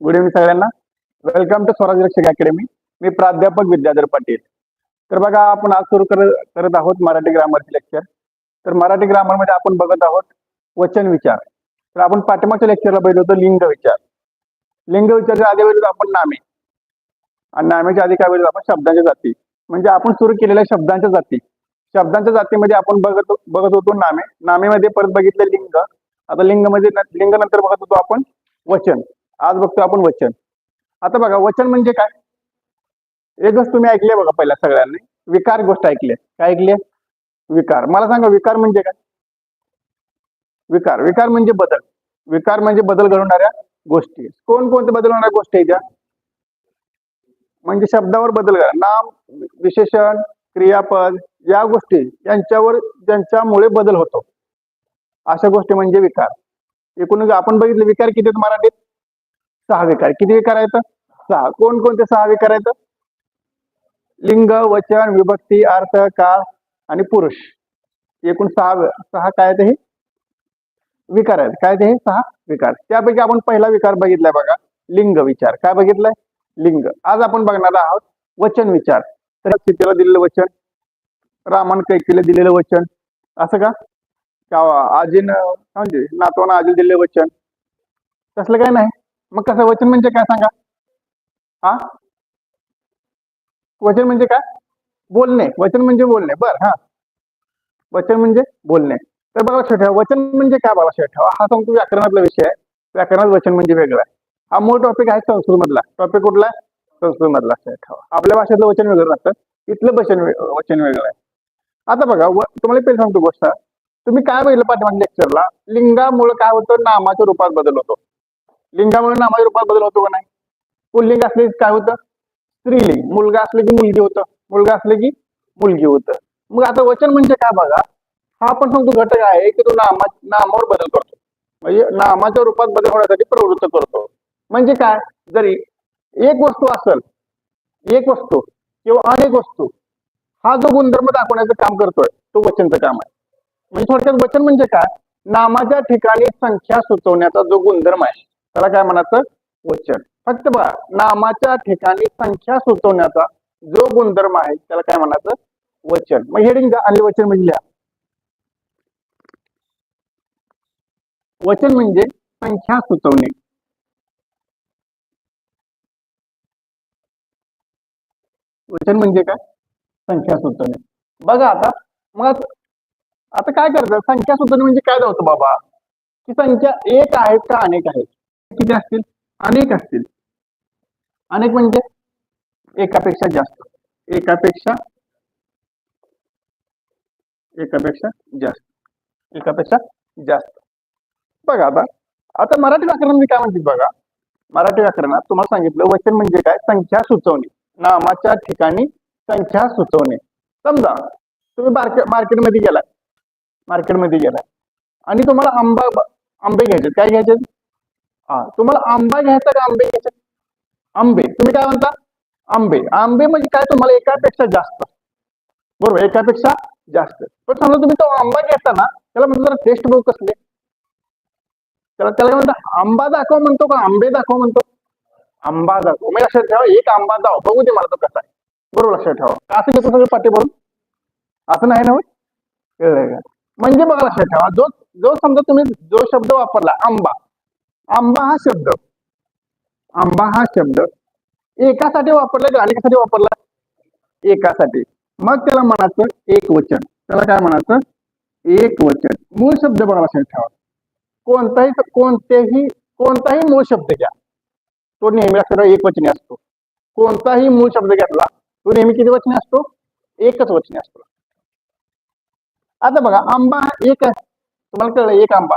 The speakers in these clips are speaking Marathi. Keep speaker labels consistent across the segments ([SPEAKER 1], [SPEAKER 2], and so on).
[SPEAKER 1] गुड इव्हनिंग सगळ्यांना. Welcome to Swaraj Rakshak academy मी प्राध्यापक विद्याधर पाटील. तर बघा आपण आज सुरू करत करत आहोत मराठी ग्रामरचे लेक्चर तर मराठी ग्रामरमध्ये आपण बघत आहोत वचन विचार. तर आपण पाठीमागच्या लेक्चरला बघितलं होतं लिंग विचार. लिंग विचारच्या आधी बघितलं आपण नामे. आणि नामेच्या आधी काय बघितलं आपण शब्दांच्या जाती. म्हणजे आपण सुरू केलेल्या शब्दांच्या जाती. शब्दांच्या जातीमध्ये आपण बघत बघत होतो नामे. नामेमध्ये परत बघितलं लिंग. आता लिंगमध्ये लिंग नंतर बघत होतो आपण वचन. आज बघतो आपण वचन. आता बघा वचन म्हणजे काय? एकच तुम्ही ऐकले बघा पहिल्या सगळ्यांनी. विकार गोष्ट ऐकली. काय ऐकली? विकार. मला सांगा विकार म्हणजे काय? विकार. विकार म्हणजे बदल. विकार म्हणजे बदल घडवणाऱ्या गोष्टी. कोण कोणते बदल होणाऱ्या गोष्टी आहे त्या म्हणजे शब्दावर बदल करा. नाम विशेषण क्रियापद या गोष्टी यांच्यावर ज्यांच्यामुळे बदल होतो. अशा गोष्टी म्हणजे विकार. एकूण आपण बघितले विकार किती आहेत मराठीत? सहा विकार. किती विकार आहेत? सहा. कोणकोणते सहा विकार आहेत? लिंग वचन विभक्ती अर्थ काळ आणि पुरुष. एकूण सहा सहा काय ते हे? विकार आहेत. काय ते हे? सहा विकार. त्यापैकी आपण पहिला विकार बघितलाय बघा. लिंग विचार. काय बघितलाय? लिंग. आज आपण बघणार आहोत वचन विचार. तर सीतेला दिलेलं वचन रामान कैकीला दिलेलं वचन असं का? का आजीनं म्हणजे नातवानं आजी दिलेलं वचन. तसलं काय नाही. मग कसं वचन म्हणजे काय सांगा? हा? वचन म्हणजे काय? बोलणे. वचन म्हणजे बोलणे. बर हा. वचन म्हणजे बोलणे. तर बघा लक्षात ठेवा. वचन म्हणजे काय बघा लक्षात ठेवा. हा सांगतो व्याकरणातला विषय आहे. व्याकरणात वचन म्हणजे वेगळं आहे. हा मूळ टॉपिक आहे संस्कृत मधला टॉपिक कुठला आहे? संस्कृत मधला लक्षात ठेवा. आपल्या भाषेतलं वचन वेगळं असतं इथलं वचन वचन वेगळं आहे. आता बघा तुम्हाला पहिले सांगतो गोष्ट. तुम्ही काय बघितलं पाठीमागे लेक्चरला लिंगामुळे काय होतं? नामाच्या रूपात बदल होतो. लिंगामुळे नामाच्या रूपात बदल होतो का नाही? पुल्लिंग असले की काय होतं? स्त्रीलिंग. मुलगा असले की मुलगी होतं. मुलगा असले की मुलगी होतं. मग आता वचन म्हणजे काय बघा? हा पण सांगतो घटक आहे की तो नामा नामावर बदल करतो. म्हणजे नामाच्या रूपात बदल होण्यासाठी प्रवृत्त करतो. म्हणजे काय? जरी एक वस्तू असेल एक वस्तू किंवा अनेक वस्तू हा जो गुणधर्म दाखवण्याचं काम करतोय तो वचनचं काम आहे. म्हणजे थोडक्यात वचन म्हणजे काय? नामाच्या ठिकाणी संख्या सुचवण्याचा जो गुणधर्म आहे त्याला काय म्हणायचं? वचन. फक्त बघा नामाच्या ठिकाणी संख्या सुचवण्याचा जो गुणधर्म आहे त्याला काय म्हणायचं? वचन. मग हेडिंग आणि वचन म्हणजे लिहा. वचन म्हणजे संख्या सुचवणे. वचन म्हणजे काय? संख्या सुचवणे. बघा आता मग आता- काय करतात संख्या सुचवणे म्हणजे काय होतं बाबा? की संख्या एक आहेत का अनेक आहेत किती असतील? अनेक असतील. अनेक म्हणजे एकापेक्षा जास्त. एकापेक्षा एकापेक्षा जास्त. एकापेक्षा जास्त. बघा आता. आता मराठी व्याकरण काय म्हणते बघा? मराठी व्याकरणात तुम्हाला सांगितलं वचन म्हणजे काय? संख्या सुचवणे. नामाच्या ठिकाणी संख्या सुचवणे. समजा तुम्ही मार्केट मार्केटमध्ये गेलाय. मार्केटमध्ये गेलाय. आणि तुम्हाला आंबा आंबे घ्यायचे काय घ्यायचे हा तुम्हाला आंबा घ्यायचा का आंबे घ्यायचा? आंबे. तुम्ही काय म्हणता? आंबे. आंबे म्हणजे काय? तुम्हाला एकापेक्षा जास्त. बरोबर? एकापेक्षा जास्त. पण समजा तुम्ही तो आंबा घेता ना त्याला म्हणतो जरा टेस्ट बघू कसले. त्याला त्याला काय म्हणतात आंबा दाखव म्हणतो का? आंबे दाखव म्हणतो. आंबा दाखव. मी म्हणजे लक्षात ठेवा एक आंबा दाव बघू दे मला तो कसा आहे. बरोबर? लक्षात ठेवा. असं घेतो सगळं पाठी भरून. असं नाही ना होय? का? म्हणजे बघा लक्षात ठेवा. जो जो समजा तुम्ही जो शब्द वापरला आंबा. आंबा हा शब्द. आंबा हा शब्द. एकासाठी वापरला का अनेकासाठी वापरला? एकासाठी. मग त्याला म्हणायचं एक वचन. त्याला काय म्हणायचं? एक वचन. मूळ शब्द पण लक्षात ठेवा. कोणताही कोणतेही कोणताही मूळ शब्द घ्या. तो नेहमी लक्षात एक वचनी असतो. कोणताही मूळ शब्द घेतला तो नेहमी किती वचनी असतो? एकच वचनी असतो. आता बघा आंबा हा एक आहे. तुम्हाला कळलं एक आंबा.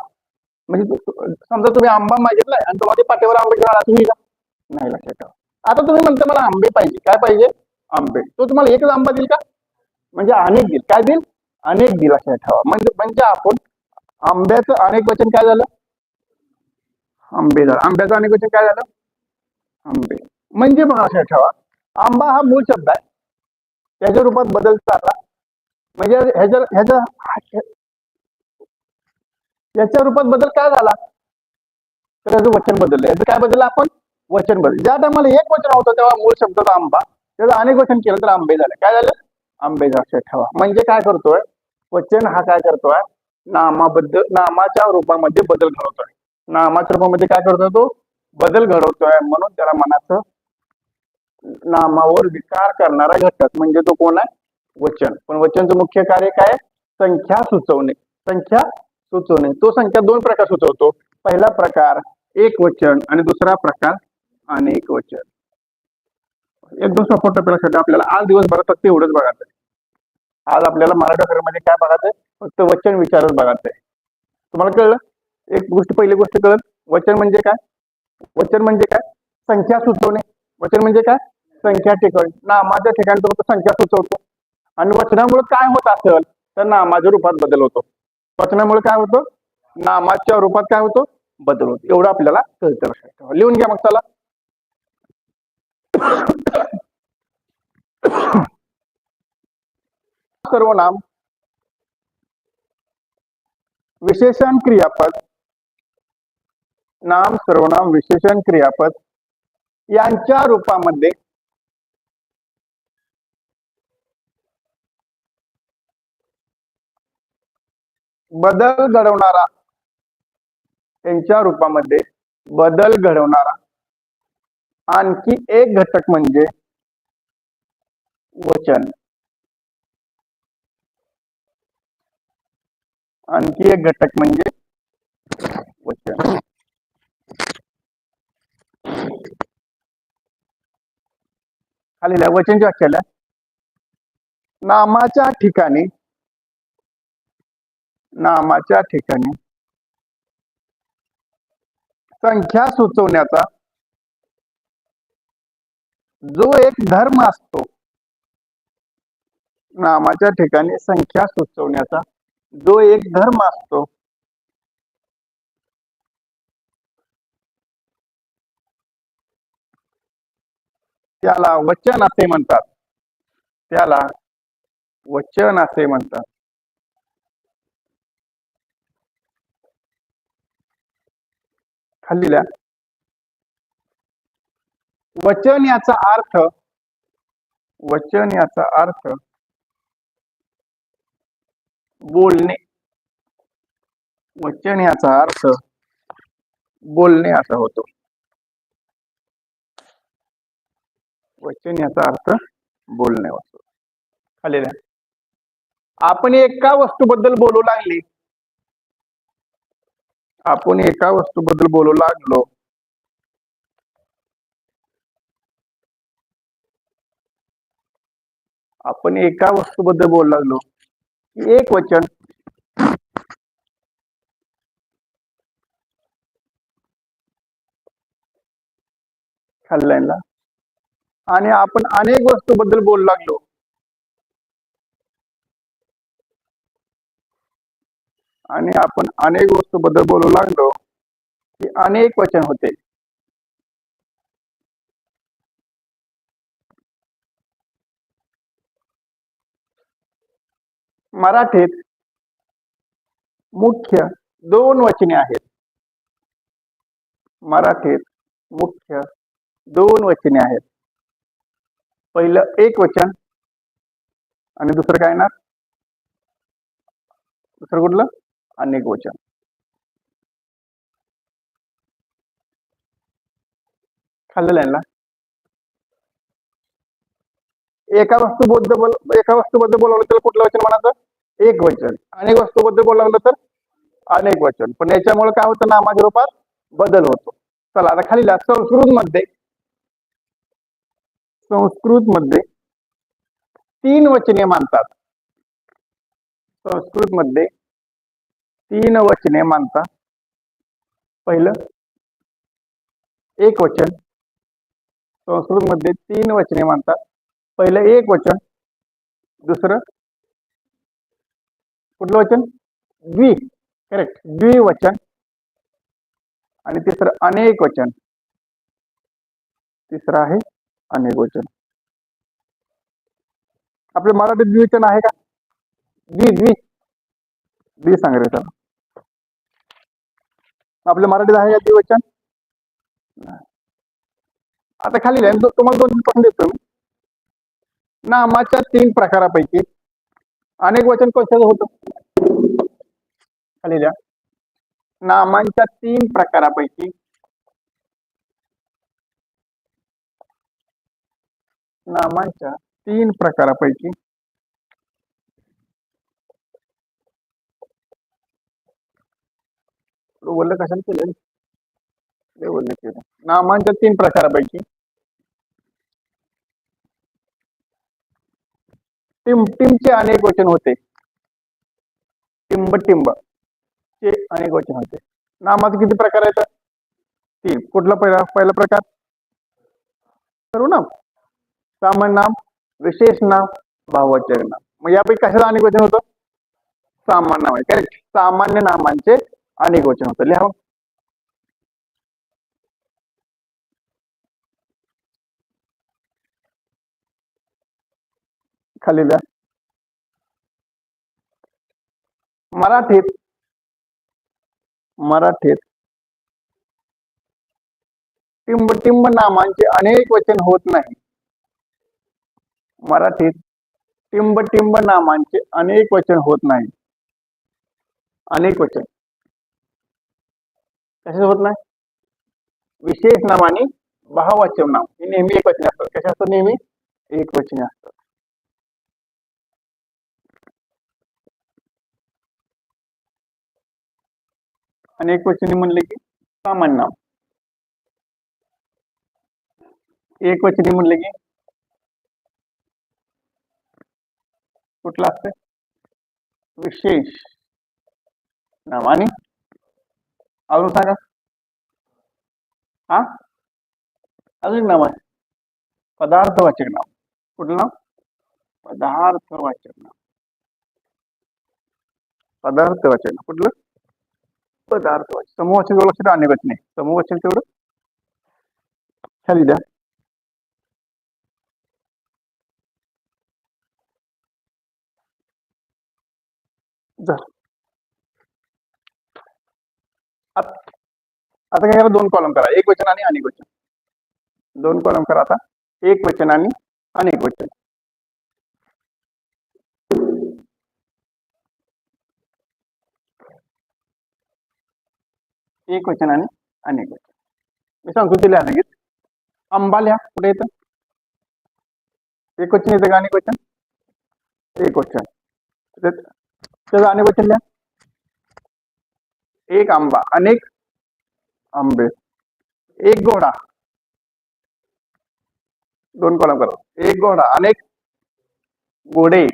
[SPEAKER 1] म्हणजे समजा तुम्ही आंबा मागितलाय आणि तुम्हाला पाट्यावर आंबे घेऊन आला तुम्ही का नाही लक्षात ठेवा. आता तुम्ही म्हणता मला आंबे पाहिजे. काय पाहिजे? आंबे. तो तुम्हाला एकच आंबा देईल का? म्हणजे अनेक देईल. काय देईल? अनेक देईल लक्षात ठेवा. म्हणजे म्हणजे आपण आंब्याचं अनेक वचन काय झालं? आंबे झालं. आंब्याचं अनेक वचन काय झालं? आंबे. म्हणजे मग लक्षात ठेवा. आंबा हा मूळ शब्द आहे. त्याच्या रूपात बदल चालला. म्हणजे ह्याच्या ह्याच्या याच्या रूपात बदल काय झाला? तर याचं वचन बदललं. याचं काय बदललं आपण? वचन बदल ज्या टायमाला एक वचन होतं तेव्हा मूळ शब्द आंबा. त्याचं अनेक वचन केलं तर आंबे झाले. काय झालं? आंबे लक्षात ठेवा. म्हणजे काय करतोय? वचन हा काय करतोय? नामाबद्दल नामाच्या रूपामध्ये बदल घडवतोय. नामाच्या रूपामध्ये काय करतोय तो? बदल घडवतोय. म्हणून त्याला मनाचं नामावर विकार करणारा घटक. म्हणजे तो कोण आहे? वचन. पण वचनचं मुख्य कार्य काय संख्या सुचवणे. संख्या सुचवणे. तो संख्या दोन प्रकार सुचवतो. पहिला प्रकार एक वचन आणि दुसरा प्रकार अनेक वचन. एकदम सपोर्ट टप्प्या आपल्याला आज दिवसभरात फक्त एवढंच बघायचं आहे आज आपल्याला मराठा मध्ये काय बघायचंय? आहे फक्त वचन विचारच बघायचं आहे तुम्हाला कळलं? एक गोष्ट पहिली गोष्ट कळत वचन म्हणजे काय? वचन म्हणजे काय? संख्या सुचवणे. वचन म्हणजे काय? संख्या टिकवणे. नामाच्या ठिकाणी तो संख्या सुचवतो. आणि वचनामुळे काय होत असेल? तर नामाच्या रूपात बदल होतो. पचनामुळे काय होतं? नामाच्या रूपात काय होतो? बदल होतो. एवढं आपल्याला कळतं लक्षात ठेवा. लिहून घ्या मग चला. सर्वनाम विशेषण क्रियापद. नाम सर्वनाम विशेषण क्रियापद. यांच्या रूपामध्ये बदल घडवणारा त्यांच्या रूपामध्ये बदल घडवणारा आणखी एक घटक म्हणजे वचन. आणखी एक घटक म्हणजे वचन. खालील वचनची व्याख्या नामाच्या ठिकाणी नामाच्या ठिकाणी. संख्या सुचवण्याचा. जो एक धर्म असतो नामाच्या ठिकाणी संख्या सुचवण्याचा. जो एक धर्म असतो त्याला वचन असे म्हणतात. त्याला वचन असे म्हणतात. खाली लिहा. वचन याचा अर्थ वचन याचा अर्थ बोलणे. वचन याचा अर्थ बोलणे असा होतो. वचन याचा अर्थ बोलणे होतो. खाली आपण एका वस्तूबद्दल बोलू लागली. आपण एका वस्तूबद्दल बोलू लागलो. आपण एका वस्तूबद्दल बोलू लागलो. एक वचन. खाल्ल्याला आणि आपण अनेक वस्तूबद्दल बोलू लागलो. आणि आपण अनेक वस्तूबद्दल बोलू लागलो की अनेक वचन होते. मराठीत मुख्य दोन वचने आहेत. मराठीत मुख्य दोन वचने आहेत. पहिलं एक वचन आणि दुसरं काय ना दुसरं कुठलं? अनेक वचन. खाल्लेलं ना? एका वस्तूबद्दल बोल एका वस्तूबद्दल बोलावलं तर कुठलं वचन म्हणायचं? एक वचन. अनेक वस्तूबद्दल बोलावलं तर अनेक वचन. पण याच्यामुळे काय होतं? नामाच्या रूपात बदल होतो. चला आता खाली संस्कृत मध्ये संस्कृत मध्ये तीन वचने मानतात. संस्कृत मध्ये तीन वचने मानता. पहिलं एक वचन. संस्कृत मध्ये तीन वचने मानतात पहिलं एक वचन दुसरं कुठलं वचन? द्वि करेक्ट द्विवचन आणि तिसरं अनेक वचन. तिसरं आहे अनेक वचन. आपलं मराठीत द्विवचन आहे का? द्वि द्वि. द्वि सांगायचं त्याला. आपल्या मराठीत आहे का द्विवचन आता खाली लिहा. तुम्हाला दोन पण देतो मी. नामाच्या तीन प्रकारापैकी अनेक वचन कशाचं होतं? खाली लिहा. नामांच्या तीन प्रकारापैकी नामांच्या तीन प्रकारापैकी बोललं कशाला केलं? ते बोलले केलं. नामांच्या तीन प्रकारापैकी. टिमटिमचे अनेक वचन होते. टिंब टिंब. चे अनेक वचन होते. नामाचे किती प्रकार आहेत? तीन. कुठला पहिला पहिला प्रकार? सर्वनाम सामान्य नाम विशेष नाम भाववाचक नाम. मग यापैकी कशाला अनेक वचन होतं? सामान्य नाम आहे. करेक्ट. सामान्य नामांचे अनेक वचन होतं. लिहा. खाली लिहा. मराठीत मराठीत टिंब टिंब नामांचे अनेक वचन होत नाही. मराठीत टिंब टिंब नामांचे अनेक वचन होत नाही. अनेक वचन. कशाच होत नाही विशेष नाम आणि भाववाचक नाम. हे नेहमी एक वचन असतात कशा असतं नेहमी? एक वचन असतात एक वचनी म्हणले की सामान्य नाम. एक वचनी म्हणले की कुठलं असतं? विशेष नाम. आणि अजून सांगा हा अजून एक नाव आहे पदार्थवाचक नाव कुठलं नाव पदार्थवाचक नाव पदार्थवाचक नाव कुठलं पदार्थवाचक समूहवाचक जेवढं लक्षात अनेक वचन नाही समूहवाचक तेवढं खाली द्या झालं आता काय करा दोन कॉलम करा. एक वचन आणि अनेक वचन. दोन कॉलम करा आता. एक वचन आणि अनेक वचन. एक वचन आणि अनेक वचन. मी सांगतो ते लिहा लगेच. आंबा लिहा. कुठे येतं? एक वचन येतं का? अनेक वचन? एक वचन. त्याचं अनेक वचन लिहा. एक आंबा अनेक आंबे. एक घोडा. दोन कॉलम करा. एक घोडा अनेक घोडे.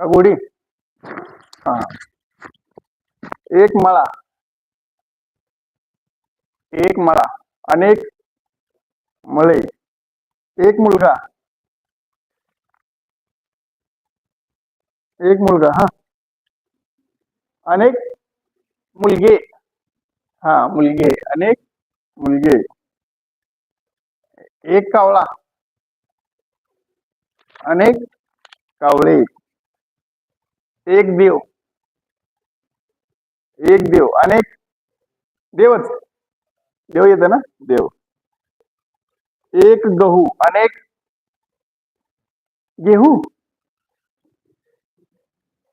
[SPEAKER 1] का घोडी? हा. एक मळा. एक मळा अनेक मळे. एक मुलगा. एक मुलगा हा. अनेक मुलगे. हा मुलगे अनेक मुलगे एक कावळा. अनेक कावळे. एक देव. एक देव. अनेक देवच. देव येतं ना? देव. एक गहू अनेक गेहू.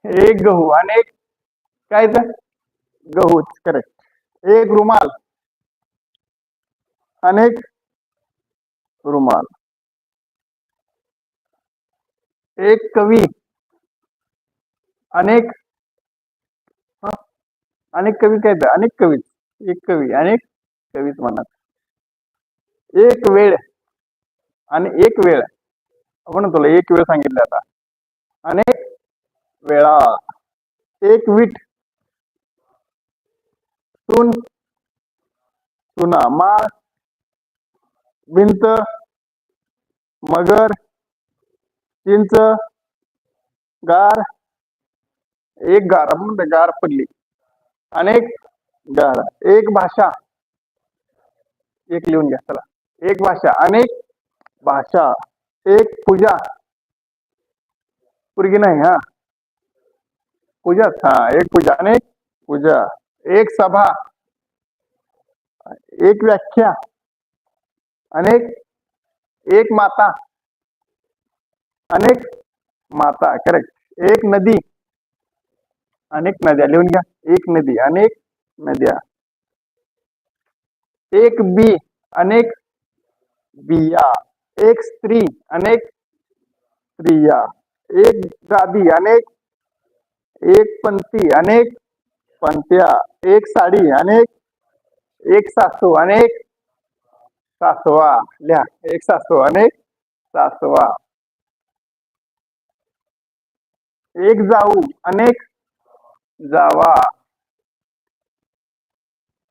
[SPEAKER 1] एक गहू अनेक काय येतं? गहूच. करेक्ट एक रुमाल. अनेक रुमाल. एक कवी. अनेक अनेक कवी काय अनेक कवीच. एक कवी. अनेक कवीच म्हणत एक वेळ. आणि एक वेळ. हो आपण तुला एक वेळ सांगितलं आता. अनेक वेळा. एक वीट. सून सुना माळ भिंत मगर चिंच गार एक गार आपण म्हणतो गार पडली अनेक गार एक भाषा एक लिहून घ्या चला. एक भाषा अनेक भाषा एक पूजा. पूर्गी नाही हा. पूजाच हा एक पूजा अनेक पूजा. एक सभा एक व्याख्या अनेक एक माता अनेक माता करेक्ट एक नदी अनेक नद्या लिहून घ्या. एक नदी अनेक नद्या. एक बी अनेक बिया. एक स्त्री अनेक स्त्रिया. एक गादी अनेक एक पंथी अनेक पंथ्या एक साडी आणि एक एक सासू आणि एक सासवा. लिहा. एक सासू आणि एक सासवा. एक जाऊ अनेक जावा.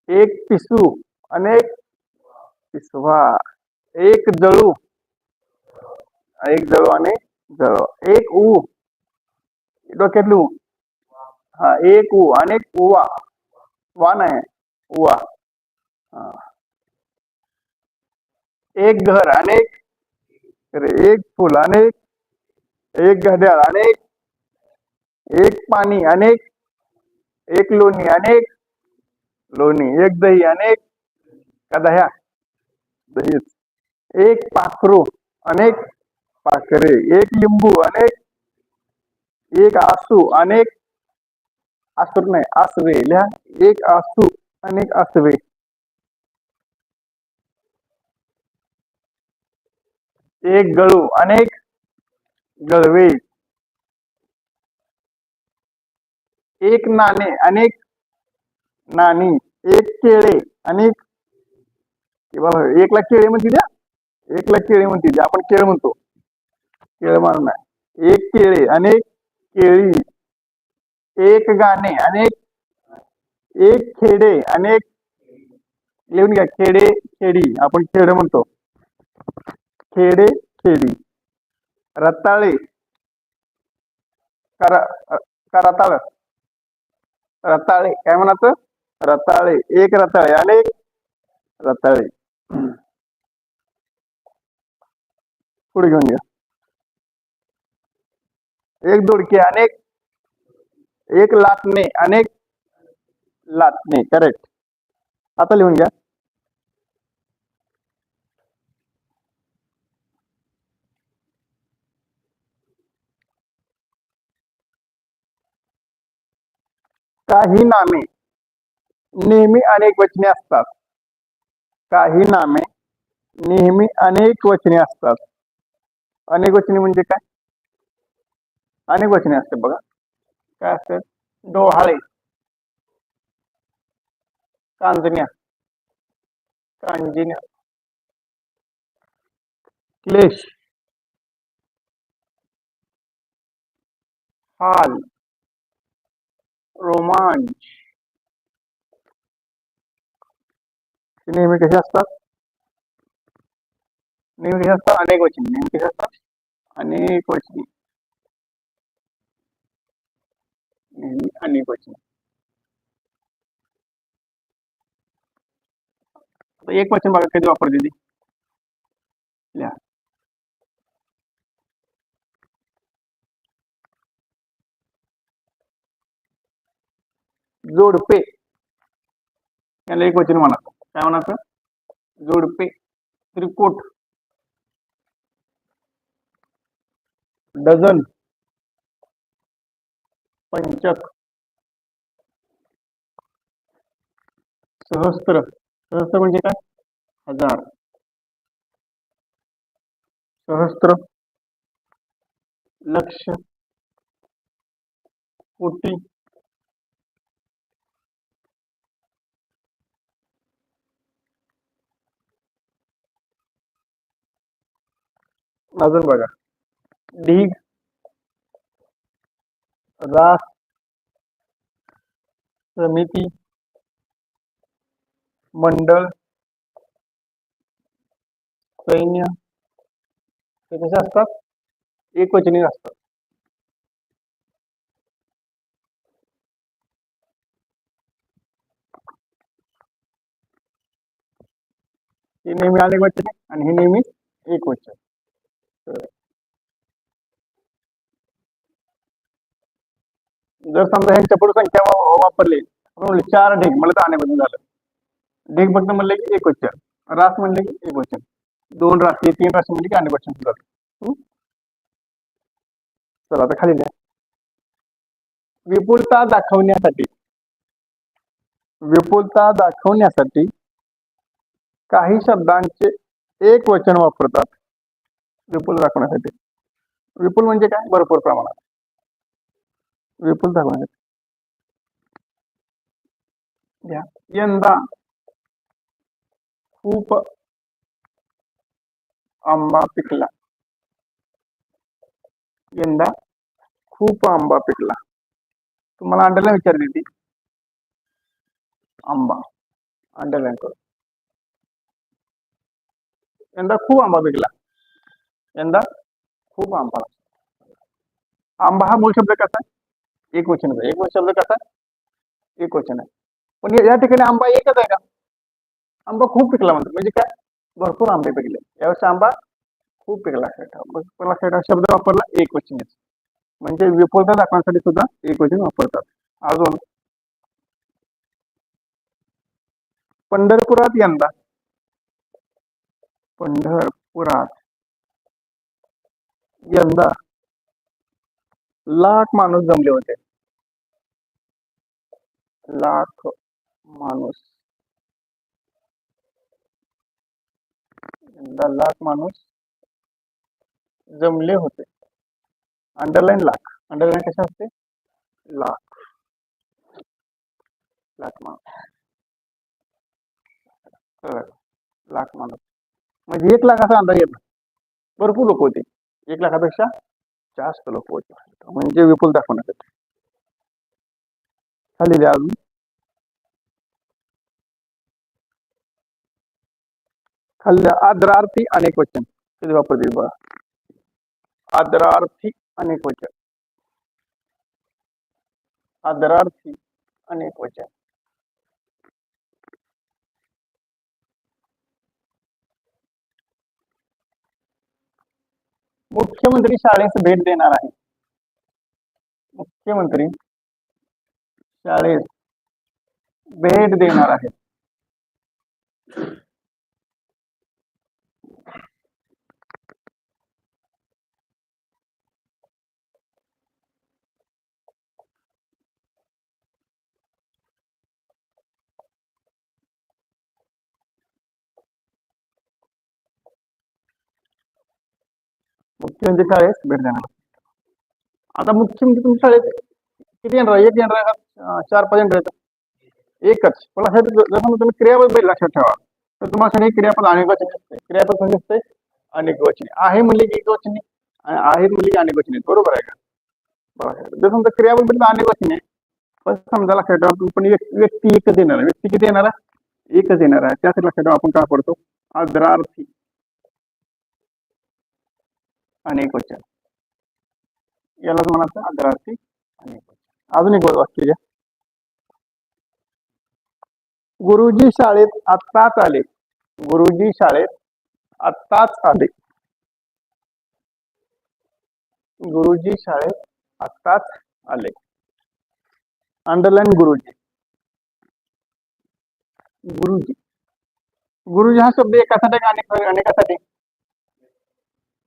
[SPEAKER 1] एक पिसू अनेक पिसवा. एक जळू. एक जळू आणि जळू एक ऊ. डोक्यातली हा एक ऊ अनेक उवा वान आहे उवा हा. एक घर अनेक अरे, एक फुल अनेक एक घड्याळ अनेक एक पाणी अनेक एक लोणी अनेक लोणी एक दही अनेक का दह्या दहीच एक पाखरू अनेक पाखरे एक लिंबू अनेक एक आसू अनेक आसूर नाही आसवे. लिहा एक आसू अनेक आसवे. एक गळू अनेक गळवे. एक नाणे अनेक नाणी. एक केळे अनेक बाबा एकला केळे म्हणते द्या एकला केळे म्हणते द्या आपण केळ म्हणतो. केळ मारून नाही एक केळे अनेक केळी. एक गाणे अनेक एक खेडे अनेक लिहून घ्या खेडे खेडी आपण खेड म्हणतो. खेडे खेडी रताळे करा करताळ रताळे काय म्हणायचं? रताळे एक रताळे अनेक रताळे. पुढे घेऊन घ्या. एक दोडके अनेक एक लाटणे अनेक लाटणे करेक्ट आता लिहून घ्या. काही नामे नेहमी अनेक वचने असतात. काही नामे नेहमी अनेक वचने असतात. अनेक वचने म्हणजे काय? अनेक वचने असते बघा. काय असतात डोहाळे कांजण्या कांजिन्या क्लेश हाल रोमांच हे नेहमी कसे असतात नेहमी कसे असतात अनेक वचने नेहमी कसे असतात अनेक वचने नेहमी अनेक वचने एक वचन बघा कधी वापरते ती? लिहा. जोडपे. याला एक वचन म्हणा. काय म्हणायचं? जोडपे. त्रिकोट. डझन. पंचक. सहस्त्र. सहस्त्र म्हणजे काय? हजार. सहस्त्र. लक्ष. कोटी. अजून बघा. ढीग. रास समिती मंडळ सैन्य हे कसे असतात? एकवचनी असतात. हे नेहमी अनेक वचन आणि हे नेहमी एक वचन जर समजा ह्यांच्या पुढे संख्या वापरली म्हणले चार ढेक मला तर अनेक वचन झालं. ढेक फक्त म्हणले की एक वचन. रास म्हणले की एक वचन. दोन राशी तीन राशी की अनेक वचन चला आता खाली लिहा. विपुलता दाखवण्यासाठी विपुलता दाखवण्यासाठी काही शब्दांचे एक वचन वापरतात. विपुल दाखवण्यासाठी. विपुल म्हणजे काय? भरपूर प्रमाणात. विपुल दाखवण्यासाठी घ्या. यंदा खूप आंबा पिकला यंदा खूप आंबा पिकला तुम्हाला अंडरलाईन विचारली ती आंबा अंडरलाईन करू यंदा खूप आंबा पिकला यंदा खूप आंबा आंबा हा मूळ शब्द कसा आहे एक वचन एक वचन शब्द कसा? एक वचन आहे. पण या- ठिकाणी आंबा एकच आहे का? आंबा खूप पिकला म्हणतात. म्हणजे काय? भरपूर आंबे पिकले. यावेळेस आंबा खूप पिकला. असा लक्षात शब्द वापरला? एक वचन म्हणजे विपुलता दाखवण्यासाठी सुद्धा एक वचन वापरतात. अजून. पंढरपुरात यंदा. पंढरपुरात यंदा. लाख माणूस जमले होते. लाख माणूस. यंदा लाख माणूस जमले होते. अंडरलाईन लाख. अंडरलाईन कशा असते? लाख. लाख माणूस. लाख माणूस. म्हणजे एक लाखाचा अंदाज येत नाही. भरपूर लोक होते. एक लाखापेक्षा जास्त लोक होते म्हणजे विपुल दाखवण्यासाठी खाली द्या अजून खाली द्या आदरार्थी अनेक वचन कधी वापरतील बघा आदरार्थी अनेक वचन आदरार्थी अनेक वचन मुख्यमंत्री शाळेस भेट देणार आहे मुख्यमंत्री शाळेस भेट देणार मुख्य म्हणजे शाळेत भेट देणार. आता मुख्य म्हणजे तुमच्या शाळेत किती येणार? एक येणार का? चार पाच येणार एकच. पण असं जसं तुम्ही क्रियापद पहिले लक्षात ठेवा तर तुम्हाला क्रियापद अनेक वचन असते. क्रियापद म्हणजे असते अनेक वचने आहे म्हणले की एक वचने आहे आहेत म्हणले की अनेक वचने बरोबर आहे का? बरोबर जर समजा क्रियापद म्हणजे अनेक वचने पण समजा लक्षात ठेवा पण व्यक्ती व्यक्ती एकच येणार आहे. व्यक्ती किती येणार आहे? एकच येणार आहे. त्यासाठी लक्षात ठेवा आपण काय पडतो आदरार्थी अनेक वचन. यालाच म्हणायचं आदरार्थी अनेक वचन. अजून एक वाक्य घ्या गुरुजी शाळेत आत्ताच आले. गुरुजी शाळेत आत्ताच आले. गुरुजी शाळेत आत्ताच आले. अंडरलाईन गुरुजी. गुरुजी. गुरुजी हा शब्द एकासाठी अनेकासाठी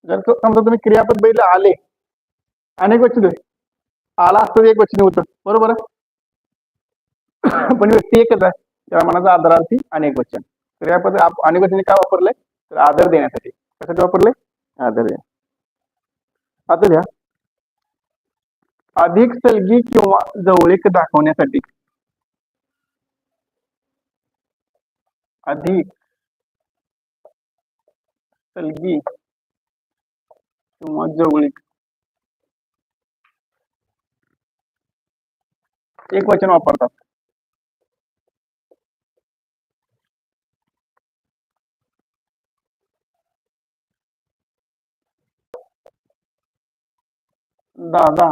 [SPEAKER 1] जर समजा तुम्ही क्रियापद बघितलं आले. अनेक वचन आला असतं एक वचन होतं बरोबर पण व्यक्ती एकच आहे. त्याला म्हणायचं आदरार्थी अनेक वचन. क्रियापद अनेक वचन काय वापरलंय? तर आदर देण्यासाठी. कशासाठी वापरलंय? आदर देण्या आता लिहा अधिक सलगी किंवा जवळीक दाखवण्यासाठी. अधिक सलगी किंवा जवळीक एक वचन वापरतात दादा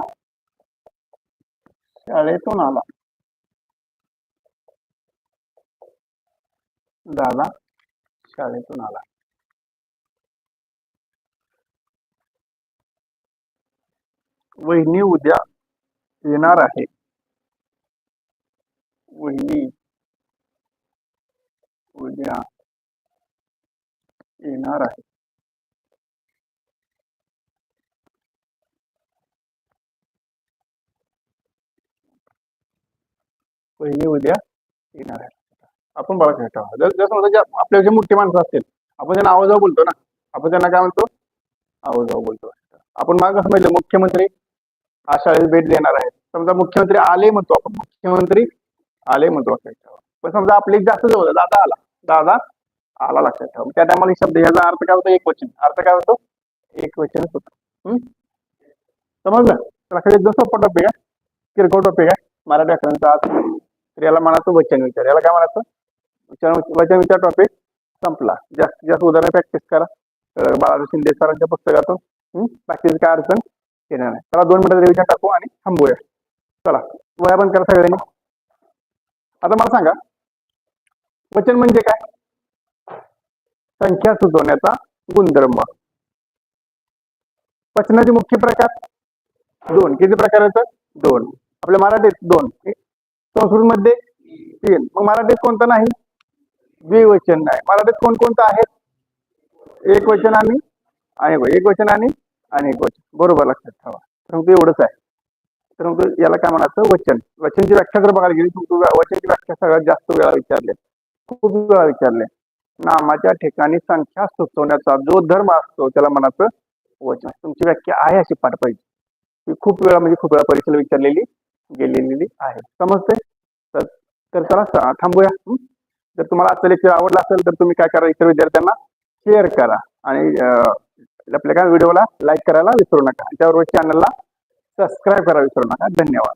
[SPEAKER 1] शाळेतून आला दादा शाळेतून आला वहिनी उद्या येणार आहे. वहिनी उद्या येणार आहे. वहिनी उद्या येणार आहे. आपण बघा काय जर जर समजा आपल्या जे मोठी माणसं असतील आपण त्यांना आवाजाव बोलतो ना आपण त्यांना काय म्हणतो? आवाजाव बोलतो. आपण माग समजलं मुख्यमंत्री शाळेत भेट देणार आहेत. समजा मुख्यमंत्री आले म्हणतो आपण मुख्यमंत्री आले म्हणतो लक्षात ठेवा. पण समजा आपले एक जास्त जवळ दादा आला. दादा आला लक्षात ठेवा. त्या टायमाला शब्द ह्याचा अर्थ काय होतो? एक वचन. अर्थ काय होतो? एक वचनच होतं. हम्म? समजलं? लक्षात एकदम सोपा टॉपिक आहे. किरकोळ टॉपिक आहे. मराठी अक्षरांचा आज. तर याला म्हणायचं वचन विचार. याला काय म्हणायचं? वचन वचन विचार टॉपिक संपला. जास्तीत जास्त उदाहरण प्रॅक्टिस करा. बाळाजी शिंदे सरांच्या पुस्तकातून हम्म? बाकीचं काय अडचण? येणार नाही. चला दोन मिनिटात रिव्हिजन टाकू आणि थांबूया. चला वया बंद करा सगळ्यांनी. आता मला सांगा वचन म्हणजे काय? संख्या सुचवण्याचा गुणधर्म. वचनाचे मुख्य प्रकार? दोन. किती प्रकार आहेत? दोन. आपल्या मराठीत दोन. संस्कृत मध्ये तीन. मग मराठीत कोणतं नाही? द्विवचन नाही. मराठीत कोणकोणतं आहे एक वचन आणि एक वचन आणि आणि वचन. बरोबर लक्षात ठेवा. तर मग एवढंच आहे. तर मग याला काय म्हणायचं? वचन. वचनची व्याख्या जर बघायला गेली तुमचं वचनची व्याख्या सगळ्यात जास्त वेळा विचारले खूप वेळा विचारले नामाच्या ठिकाणी संख्या सुचवण्याचा जो धर्म असतो त्याला म्हणायचं वचन. तुमची व्याख्या आहे अशी पाठ पाहिजे. ही खूप वेळा म्हणजे खूप वेळा परीक्षेला विचारलेली गेलेली आहे. समजते तर तर चला थांबूया. जर तुम्हाला आजचं लेक्चर आवडलं असेल तर तुम्ही काय करा इतर विद्यार्थ्यांना शेअर करा. आणि आपल्या काय व्हिडिओला लाईक करायला विसरू नका. त्याबरोबर चॅनलला सबस्क्राईब करायला विसरू नका. धन्यवाद.